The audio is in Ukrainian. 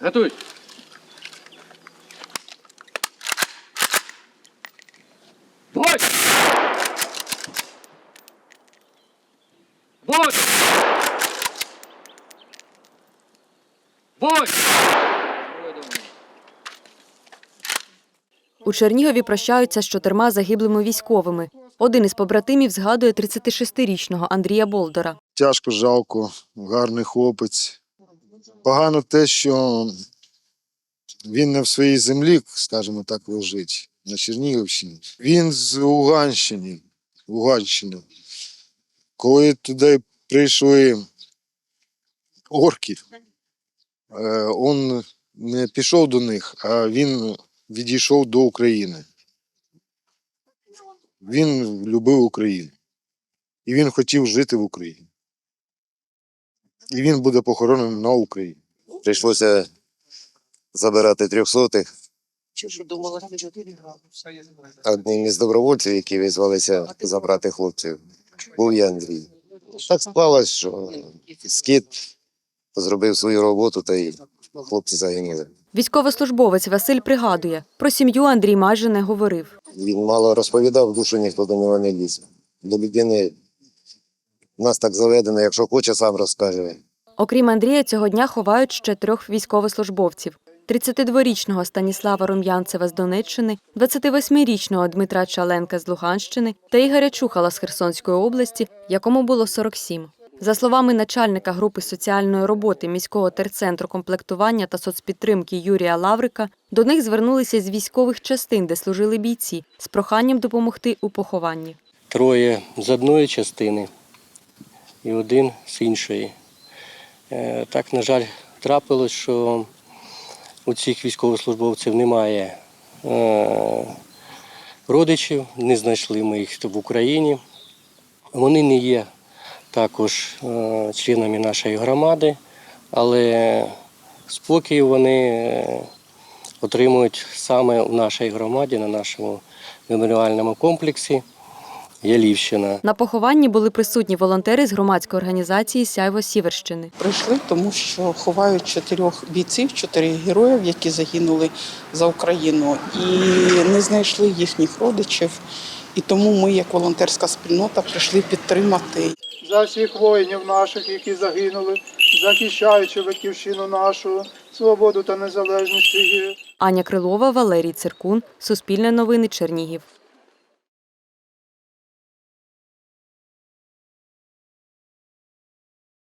Готуй. Бой! Бой! Бой! У Чернігові прощаються з чотирма загиблими військовими. Один із побратимів згадує 36-річного Андрія Болдора. Тяжко жалко, гарний хлопець. Погано те, що він не в своїй землі, скажімо так, лежить, на Чернігівщині. Він з Луганщини. Луганщини. Коли туди прийшли орки, він не пішов до них, а він відійшов до України. Він любив Україну. І він хотів жити в Україні. І він буде похоронений на Україні. Прийшлося забирати трьохсотих. Одним із добровольців, які визвалися забрати хлопців, був я Андрій. Так склалось, що скіт зробив свою роботу, та й хлопці загинули. Військовослужбовець Василь пригадує, про сім'ю Андрій майже не говорив. Він мало розповідав, душу ніхто до нього не ліз. До людини в нас так заведено, якщо хоче, сам розкаже. Окрім Андрія, цього дня ховають ще трьох військовослужбовців: 32-річного Станіслава Рум'янцева з Донеччини, 28-річного Дмитра Чаленка з Луганщини та Ігоря Чухала з Херсонської області, якому було 47. За словами начальника групи соціальної роботи міського терцентру комплектування та соцпідтримки Юрія Лаврика, до них звернулися з військових частин, де служили бійці, з проханням допомогти у похованні. троє з одної частини і один з іншої. Е, Так, на жаль, трапилось, що у цих військовослужбовців немає е, родичів, не знайшли ми їх в Україні. Вони не є також е, членами нашої громади, але спокій вони отримують саме в нашій громаді, на нашому меморіальному комплексі. Ялівщина. На похованні були присутні волонтери з громадської організації Сяйво Сіверщини. Прийшли, тому що ховають чотирьох бійців, чотирьох героїв, які загинули за Україну, і не знайшли їхніх родичів. І тому ми, як волонтерська спільнота, прийшли підтримати за всіх воїнів наших, які загинули, захищаючи батьківщину нашу, свободу та незалежність. Аня Крилова, Валерій Циркун, Суспільне новини, Чернігів.